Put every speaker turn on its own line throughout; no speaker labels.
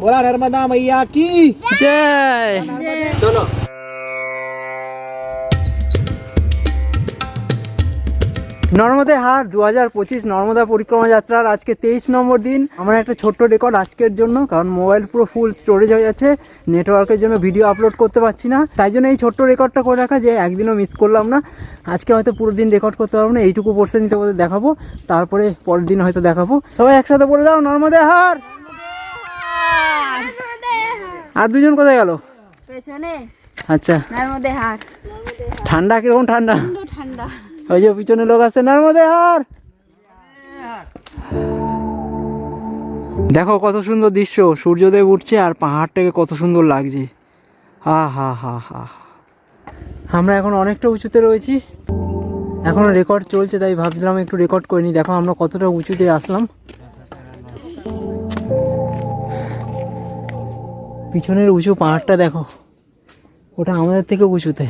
बोला नर्मदा मैया की
জয়
चलो
নর্মদে হাট দু হাজার পঁচিশ নর্মদা পরিক্রমা যাত্রার আজকে তেইশ নম্বর দিন আমার একটা ছোট্ট রেকর্ড আজকের জন্য কারণ মোবাইল পুরো ফুল স্টোরেজ হয়ে যাচ্ছে নেটওয়ার্কের জন্য ভিডিও আপলোড করতে পারছি না তাই জন্য এই ছোট্ট রেকর্ডটা করে রাখা যে একদিনও মিস করলাম না আজকে হয়তো পুরো দিন রেকর্ড করতে পারবো না এইটুকু পোর্শন তোমাদের দেখাবো তারপরে পরের দিন হয়তো দেখাবো সবাই একসাথে বলে দাও নর্মদে হার আর দুজন কোথায় গেল?
পেছনে।
আচ্ছা।
নর্মদে হাট
ঠান্ডা কীরকম ঠান্ডা?
ঠান্ডা।
ওই যে পিছনে লোক আছে নর্মদে হার দেখো কত সুন্দর দৃশ্য সূর্যদেব উঠছে আর পাহাড়টাকে কত সুন্দর লাগছে। হা হা হা হা আমরা এখন অনেকটা উঁচুতে রয়েছি। এখনও রেকর্ড চলছে তাই ভাবছিলাম একটু রেকর্ড করে নিই। দেখো আমরা কতটা উঁচুতে আসলাম। পিছনের উঁচু পাহাড়টা দেখো। ওটা আমাদের থেকে উঁচুতে।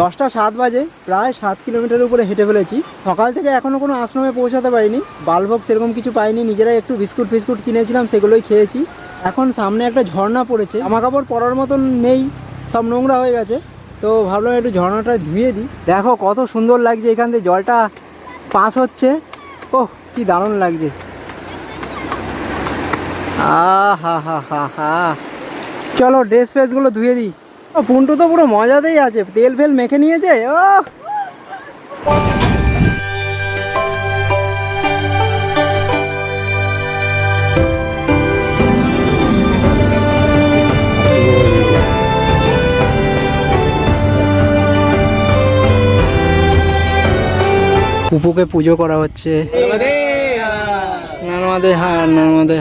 দশটা সাত বাজে প্রায় সাত কিলোমিটার উপরে হেঁটে ফেলেছি। সকাল থেকে এখনও কোনো আশ্রমে পৌঁছাতে পারিনি। বালভোগ সেরকম কিছু পাইনি নিজেরাই একটু বিস্কুট ফিস্কুট কিনেছিলাম সেগুলোই খেয়েছি। এখন সামনে একটা ঝর্ণা পড়েছে। জামা কাপড় পরার মতন নেই সব নোংরা হয়ে গেছে। তো ভাবলাম একটু ঝর্ণাটা ধুয়ে দিই। দেখো কত সুন্দর লাগছে এখান থেকে জলটা পাস হচ্ছে। ওহ, কি দারুণ লাগছে। আ হা হা হা। হা চলো ড্রেস ফ্রেসগুলো ধুয়ে দিই। ও, পুন্টু তো পুরো মজাতেই আছে, তেল ফেল মেখে নিয়েছে ও পুপুকে পুজো করা হচ্ছে। নর্মাদে নর্মাদে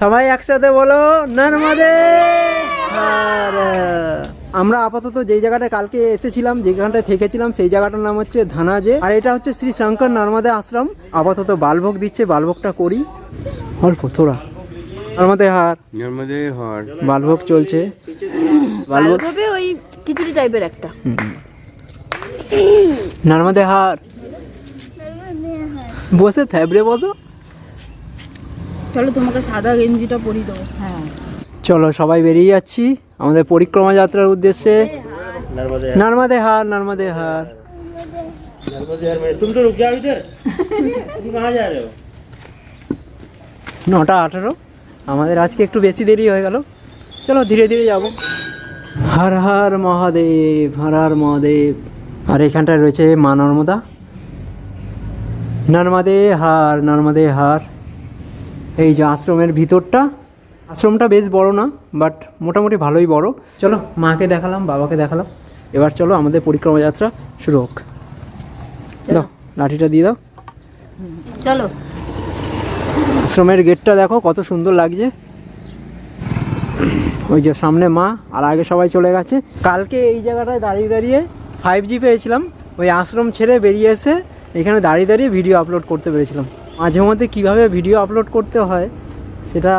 সবাই একসাথে বলো নর্মাদে আমরা আপাতত যেই জায়গাটা কালকে এসেছিলাম যেখানটায় থেকেছিলাম সেই জায়গাটার নাম হচ্ছে ধানাজে। আর এটা হচ্ছে শ্রী শঙ্কর নর্মাদে আশ্রম। আপাতত বালভোগ দিচ্ছে বালভোগটা করি। অল্প থোড়া। নর্মাদে হার।
নর্মদে হর।
বালভোগ চলছে। বালভোগ
ওই খিচুড়ি টাইপের একটা।
নর্মদে হার। বসে থ্যাবড়ে বসো।
চলো তোমাকে সাদা গেঞ্জিটা পরিয়ে দাও হ্যাঁ।
চলো সবাই বেরিয়ে যাচ্ছি। আমাদের পরিক্রমা যাত্রার উদ্দেশ্যে। নর্মদে হার। নর্মদে হার
মানে- তুমি তো রুক যাও ইধার তুমি কাহা যা রে
নটা আঠারো। আমাদের আজকে একটু বেশি দেরি হয়ে গেল। চলো ধীরে ধীরে যাব। হর হর মহাদেব হর হর মহাদেব। আর এখানটায় রয়েছে মা নর্মদা। নর্মাদে হার নর্মাদে হার। এই যে আশ্রমের ভিতরটা আশ্রমটা বেশ বড় না বাট মোটামুটি ভালোই বড়। চলো মাকে দেখালাম বাবাকে দেখালাম। এবার চলো আমাদের পরিক্রমা যাত্রা শুরু হোক। দাও লাঠিটা দিয়ে দাও।
চলো।
আশ্রমের গেটটা দেখো কত সুন্দর লাগছে। ওই যে সামনে মা, আর আগে সবাই চলে গেছে। কালকে এই জায়গাটায় দাঁড়িয়ে দাঁড়িয়ে ফাইভ জি পেয়েছিলাম। ওই আশ্রম ছেড়ে বেরিয়ে এসে এখানে দাঁড়িয়ে দাঁড়িয়ে ভিডিও আপলোড করতে পেরেছিলাম। মাঝে মধ্যে কীভাবে ভিডিও আপলোড করতে হয়, সেটা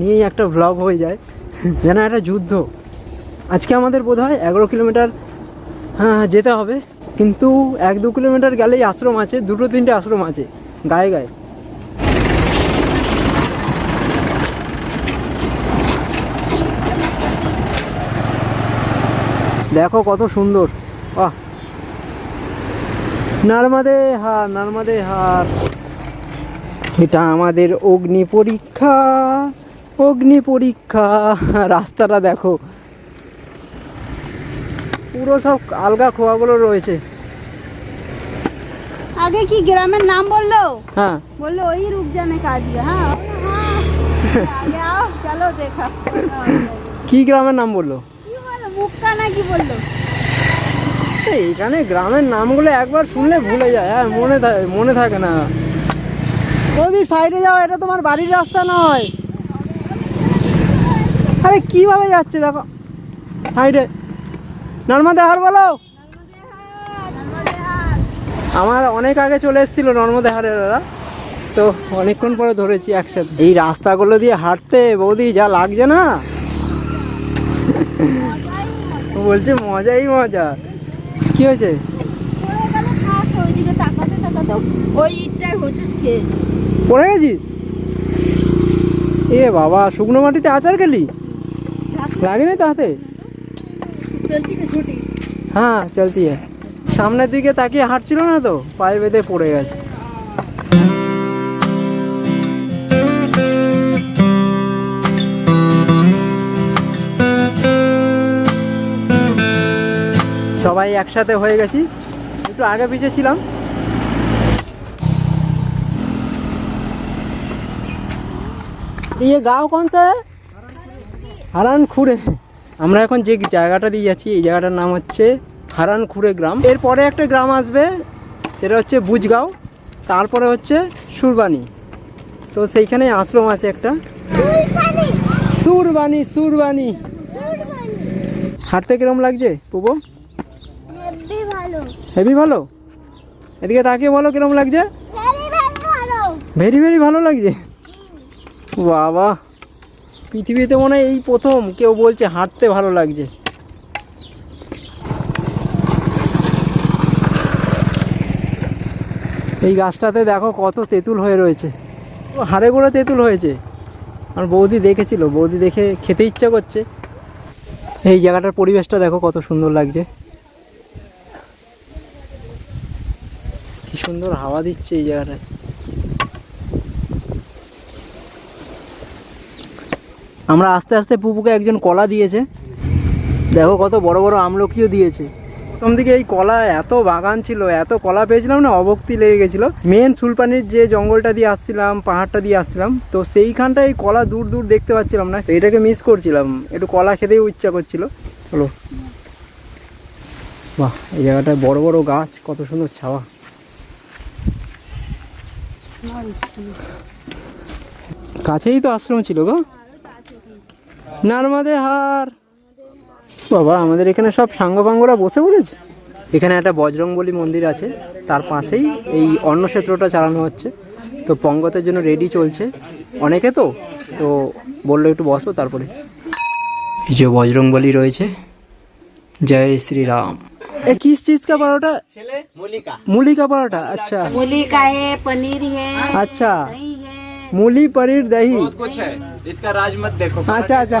নিয়েই একটা ভ্লগ হয়ে যায়। যেন একটা যুদ্ধ। আজকে আমাদের বোধ হয় এগারো কিলোমিটার হ্যাঁ যেতে হবে। কিন্তু এক দু কিলোমিটার গেলেই আশ্রম আছে, দুটো তিনটে আশ্রম আছে, গায়ে গায়ে। দেখো কত সুন্দর। বাহ। নর্মাদে হার নর্মাদে হার। এটা আমাদের অগ্নি পরীক্ষা অগ্নি পরীক্ষা। রাস্তাটা দেখো। পুরো সব আলগা খোয়াগুলো রয়েছে।
আগে কি গ্রামের নাম বলল?
হ্যাঁ।
বলল ওই রুক জানে কাজ হ্যাঁ চলো দেখা।
কি গ্রামের নাম বলল?
কি বলো মুক্কা না কি বলল?
এই, এইখানে গ্রামের নামগুলো একবার শুনলে ভুলে যায় হ্যাঁ মনে মনে থাকে না। ওদি সাইডে যাও এটা তোমার বাড়ির রাস্তা নয়। আরে কীভাবে যাচ্ছে দেখো সাইডে। নর্মদে হার বলো। আমার অনেক আগে চলে এসেছিল নর্মদে হারের ওরা তো অনেকক্ষণ পরে ধরেছি একসাথে। এই রাস্তাগুলো দিয়ে হাঁটতে বৌদি যা লাগছে না বলছে, মজাই মজা। কি হয়েছে?
পড়ে গেল
গেছিস? এ বাবা, শুকনো মাটিতে আচার খেলি? লাগেনি তো হাতে?
চলতি না ছোটি
হ্যাঁ চলতি। সামনের দিকে তাকিয়ে হাঁটছিল না তো, পায়ে বেঁধে পড়ে গেছে। সবাই একসাথে হয়ে গেছি একটু আগে পিছিয়ে ছিলাম ये गांव कौन सा है হারান খুঁড়ে আমরা এখন যে জায়গাটা দিয়ে যাচ্ছি এই জায়গাটার নাম হচ্ছে হারান খুঁড়ে গ্রাম এরপরে একটা গ্রাম আসবে সেটা হচ্ছে বুজগাঁও তারপরে হচ্ছে সুরবানি তো সেইখানে আশ্রম আছে একটা সুরবানি সুরবানি হাঁটতে কিরম লাগছে পুবো
হেব্বি ভালো।
হেভি ভালো? এদিকে তাকিয়ে বলো কিরম লাগছে? ভেরি ভেরি ভালো। লাগছে? বাবা পৃথিবীতে মনে হয় এই প্রথম কেউ বলছে হাঁটতে ভালো লাগছে। এই গাছটাতে দেখো কত তেঁতুল হয়ে রয়েছে। হাড়ে গোড়া তেঁতুল হয়েছে। আর বৌদি দেখেছিল বৌদি দেখে খেতে ইচ্ছা করছে। এই জায়গাটার পরিবেশটা দেখো কত সুন্দর লাগছে। সুন্দর হাওয়া দিচ্ছে এই জায়গাটায়। আমরা আস্তে আস্তে পুপুকে একজন কলা দিয়েছে। দেখো কত বড় বড় আমলকিও দিয়েছে। প্রথম দিকে এই কলা এত বাগান ছিল, এত কলা পেয়েছিলাম না অবক্তি লেগে গেছিল। মেন সুলপানির যে জঙ্গলটা দিয়ে আসছিলাম, পাহাড়টা দিয়ে আসছিলাম, তো সেইখানটায় কলা দূর দূর দেখতে পাচ্ছিলাম না, এটাকে মিস করছিলাম। একটু কলা খেতেও ইচ্ছা করছিল। হলো বাহ, এই জায়গাটায় বড় বড় গাছ, কত সুন্দর ছাওয়া। কাছেই তো আশ্রম ছিল গো। নারমাদে হার। বাবা, আমাদের এখানে সব সাঙ্গপাঙ্গরা বসে পড়েছে? এখানে একটা বজরংবলী মন্দির আছে, তার পাশেই এই অন্নক্ষেত্রটা চালানো হচ্ছে। তো পঙ্গতের জন্য রেডি চলছে। অনেকে তো তো বলল একটু বসো তারপরে। যে বজরংবলী রয়েছে। জয় শ্রীরাম। এ কিস চিজ কা পরোটা मूली का पराठा अच्छा
मूली का है पनीर है
अच्छा
दही है
मूली पनीर दही
कुछ है इसका राज मत देखो
আচ্ছা আচ্ছা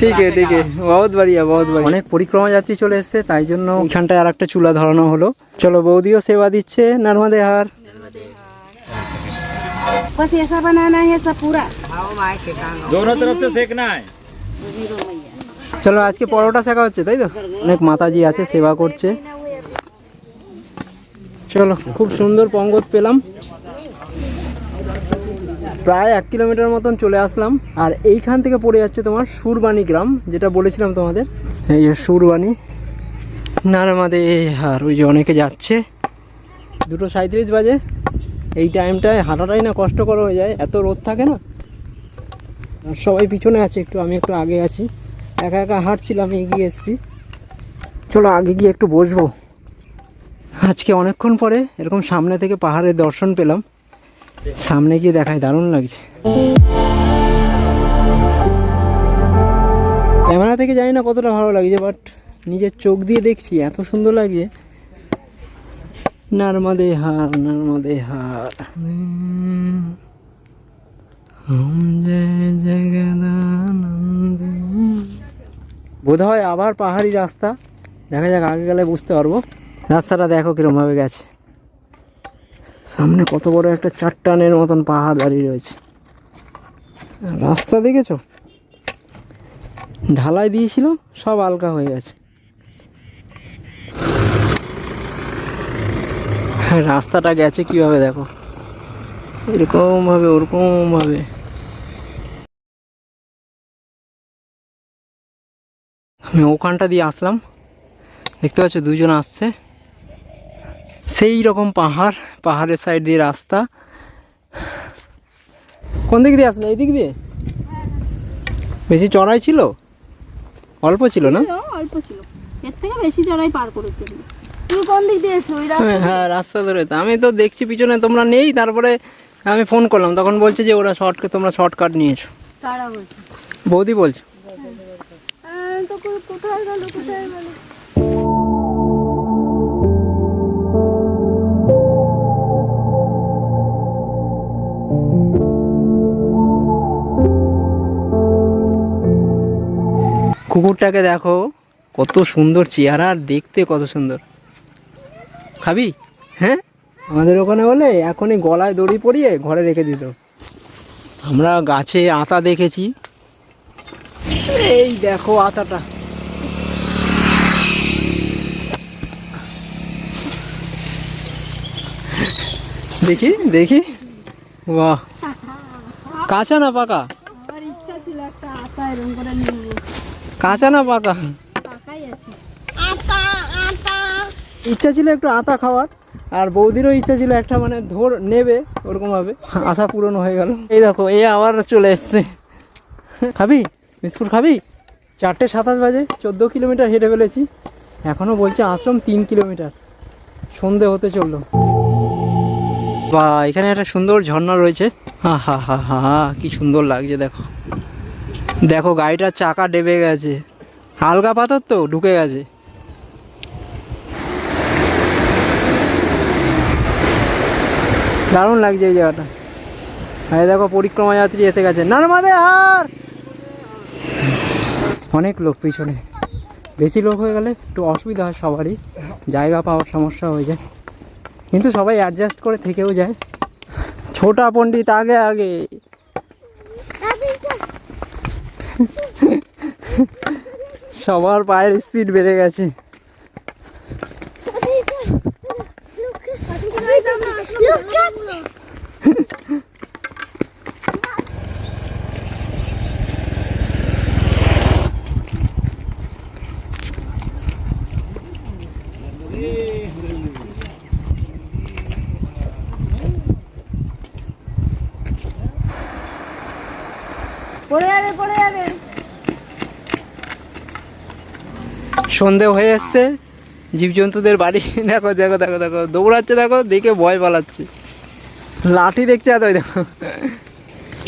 ঠিক আছে ঠিক আছে বহুত বড়িয়া বহুত বড়িয়া অনেক পরিক্রমা যাত্রী চলে এসেছে তাই জন্য এখানটায় আর একটা চুলা ধরানো হলো চলো বৌদিও সেবা দিচ্ছে নর্মদে হার
बस ऐसा बनाना है सब पूरा
दोनों तरफ से सेकना है
চলো, আজকে পরোটা শেখা হচ্ছে, তাই তো? অনেক মাতাজি আছে, সেবা করছে। চলো, খুব সুন্দর পঙ্গত পেলাম। প্রায় এক কিলোমিটার মতন চলে আসলাম। আর এইখান থেকে পড়ে যাচ্ছে তোমার সুরবানি গ্রাম, যেটা বলেছিলাম তোমাদের। এই যে সুরবানি নারামাদে, আর ওই যে অনেকে যাচ্ছে। দুটো সাঁত্রিশ বাজে। এই টাইমটায় হাঁটাটাই না কষ্টকর হয়ে যায়, এত রোদ থাকে না। সবাই পিছনে আছে, একটু, আমি একটু আগে আছি। একা একা হাঁটছিলাম, এগিয়ে এসেছি। চলো আগে গিয়ে একটু বসবো। আজকে অনেকক্ষণ পরে এরকম সামনে থেকে পাহাড়ের দর্শন পেলাম। সামনে গিয়ে দেখায়, দারুণ লাগছে। ক্যামেরা থেকে জানি না কতটা ভালো লাগছে বাট নিজের চোখ দিয়ে দেখছি, এত সুন্দর লাগছে। নর্মদে হার নর্মদে হার। বোধ হয় আবার পাহাড়ি রাস্তা। দেখা যাক আগে গেলে বুঝতে পারব। রাস্তাটা দেখো কিরমভাবে গেছে। সামনে কত বড় একটা চারটানের মতন পাহাড় দাঁড়িয়ে রয়েছে। রাস্তা দেখেছ? ঢালাই দিয়েছিল, সব আলগা হয়ে গেছে। রাস্তাটা গেছে কীভাবে দেখো? এরকম ভাবে। আমি ওখানটা দিয়ে আসলাম। দেখতে পাচ্ছ দুজন আসছে। সেই রকম পাহাড় পাহাড়ের সাইড দিয়ে রাস্তা। কোন দিক দিয়ে আসলে? এই দিক দিয়ে? বেশি চড়াই ছিল? অল্প ছিল না?
অল্প ছিল। এর থেকে বেশি চড়াই পার করেছে তুমি কোন দিক দিয়ে এসো?
হ্যাঁ, হ্যাঁ রাস্তা ধরে। তো আমি তো দেখছি পিছনে তোমরা নেই তারপরে আমি ফোন করলাম। তখন বলছে যে ওরা শর্টকাট তোমরা শর্টকাট নিয়েছো।
কারা বলছে।
বৌদি বলছো।
তো কো- কোথায় গেল কোথায় গেল?
কুকুরটাকে দেখো, কত সুন্দর চেহারা আর দেখতে কত সুন্দর। খাবি? হ্যাঁ? আমাদের ওখানে বলে এখনই গলায় দড়ি পরিয়ে ঘরে রেখে দিত। আমরা গাছে আতা দেখেছি। এই দেখো আতাটা। দেখি দেখি। বাহ। কাঁচা না পাকা?
ইচ্ছা ছিল একটা আটা এরকম করে নিয়ে
কাঁচা না পাকা? ইচ্ছা ছিল একটু আতা খাওয়ার আর বৌদিরও ইচ্ছা ছিল একটা মানে ধর নেবে ওরকম ভাবে। আশা পূরণ হয়ে গেল। এই দেখো এ আবার চলে এসছে। খাবি? বিস্কুট খাবি? চারটে সাতাশ বাজে চোদ্দ কিলোমিটার হেঁটে ফেলেছি। এখনও বলছে আশ্রম তিন কিলোমিটার। সন্ধে হতে চলল। বা এখানে একটা সুন্দর ঝর্ণা রয়েছে। হা হা হা হা হা, কি সুন্দর লাগছে, দেখো। দেখো গাড়িটার চাকা ডেবে গেছে। হালকা পাথর তো, ঢুকে গেছে। দারুণ লাগছে এই জায়গাটা। আরে দেখো, পরিক্রমা যাত্রী এসে গেছে। নর্মাদে হার! অনেক লোক পিছনে। বেশি লোক হয়ে গেলে একটু অসুবিধা হয় সবারই। জায়গা পাওয়ার সমস্যা হয়ে যায়। কিন্তু সবাই অ্যাডজাস্ট করে থেকেও যায় ছোটা পণ্ডিত আগে আগে সবার পায়ের স্পিড বেড়ে গেছে
পড়ে
সন্ধে হয়ে এসছে জীবজন্তুদের বাড়ি দেখো দেখো দেখো দেখো দৌড়াচ্ছে দেখো দেখে ভয় পালাচ্ছে লাঠি দেখছে এত দেখো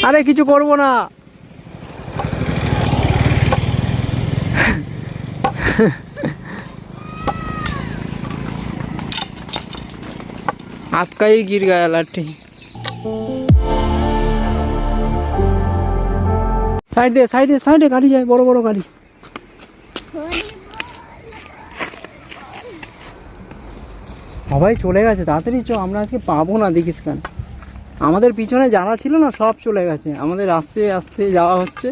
আরে কিছু করবো না आपका ही गिर गया लाठी সাইড দে সাইডে সাইডে গাড়ি যায় বড় বড় গাড়ি সবাই চলে গেছে, তাড়াতাড়ি চ আমরা আজকে পাবো না, দেখিস কেন? আমাদের পিছনে যারা ছিল না, সব চলে গেছে। আমাদের আস্তে আস্তে যাওয়া হচ্ছে,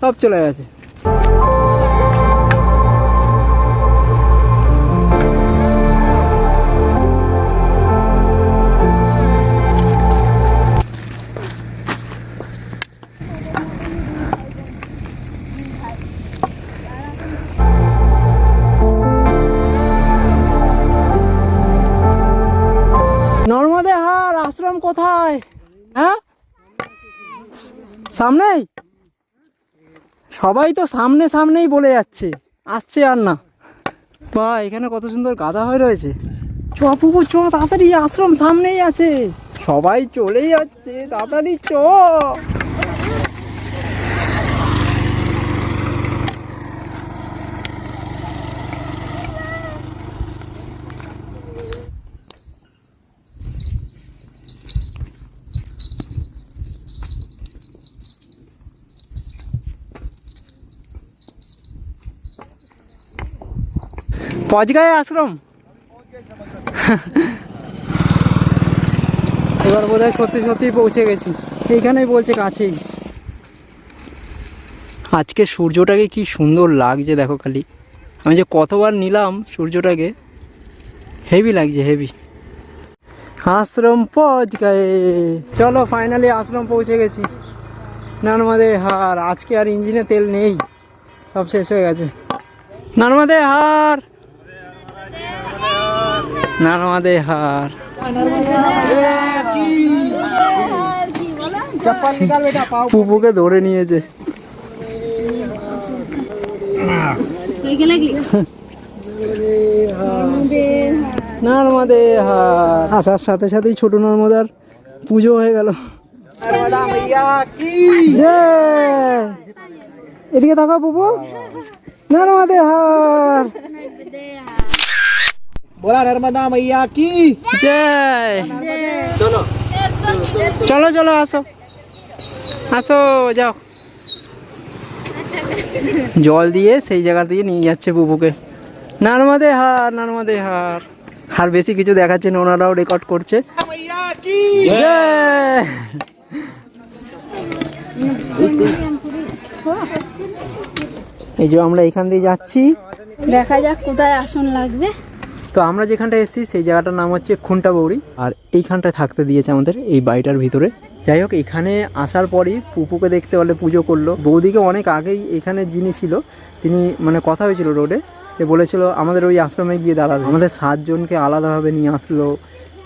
সব চলে গেছে। সামনেই? সবাই তো সামনে সামনেই বলে যাচ্ছে। আসছে আর না। বা, এখানে কত সুন্দর গাদা হয়ে রয়েছে। চ পুকুর চ, তাড়াতাড়ি আশ্রম সামনেই আছে। সবাই চলেই যাচ্ছে, তাড়াতাড়ি চ। পৌঁছ গায়ে আশ্রম এবার বোধ হয় সত্যি সত্যি পৌঁছে গেছি। এইখানেই বলছে কাছেই। আজকে সূর্যটাকে কি সুন্দর লাগছে দেখো খালি। আমি যে কতবার নিলাম সূর্যটাকে হেভি লাগছে হেভি আশ্রম পৌঁছ গায়ে। চলো ফাইনালি আশ্রম পৌঁছে গেছি। নর্মদে হার আজকে আর ইঞ্জিনে তেল নেই। সব শেষ হয়ে গেছে। নর্মদে হার! নর্মদে হার। পুপুকে ধরে নিয়েছে। নর্মদে হার। আসার সাথে সাথেই ছোট নর্মদার পুজো হয়ে গেল। এদিকে তাকাও পুপু। নর্মদে হার।
বলা নর্মদা মাইয়া কি?
জয়।
চলো।
চলো চলো আসো। আসো যাও। জল দিয়ে সেই জায়গা দিয়ে নিয়ে যাচ্ছে বুবুকে। নর্মদে হার নর্মদে হার। আর বেশি কিছু দেখাচ্ছেন ওনারাও রেকর্ড করছে। এই যে আমরা এখান দিয়ে যাচ্ছি।
দেখা যাক কোথায় আসন লাগবে।
তো আমরা যেখানটা এসেছি, সেই জায়গাটার নাম হচ্ছে খুন্টা বৌড়ি আর এইখানটায় থাকতে দিয়েছে আমাদের এই বাড়িটার ভিতরে। যাই হোক, এখানে আসার পরই পুপুকে দেখতে বলে পুজো করল। বৌদিকে অনেক আগেই এখানে যিনি ছিল, তিনি মানে কথা হয়েছিল রোডে। সে বলেছিল, আমাদের ওই আশ্রমে গিয়ে দাঁড়াবে। আমাদের সাতজনকে আলাদাভাবে নিয়ে আসলো।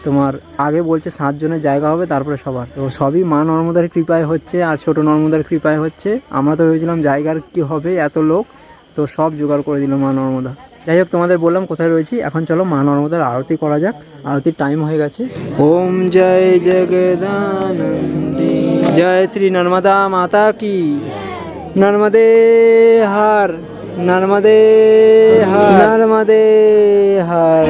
তোমার আগে বলছে সাতজনের জায়গা হবে, তারপরে সবার। তো সবই মা নর্মদার কৃপায় হচ্ছে, আর ছোট নর্মদার কৃপায় হচ্ছে। আমরা তো ভেবেছিলাম জায়গার কি হবে, এত লোক। তো সব জোগাড় করে দিল মা নর্মদা। যাই হোক তোমাদের বললাম কোথায় রয়েছি। এখন চলো মা নর্মদার আরতি করা যাক। আরতির টাইম হয়ে গেছে। ওম জয় জগদান জয় শ্রী নর্মদা মাতা কি। নর্মদে হার নর্মদে হার নর্মদে হার।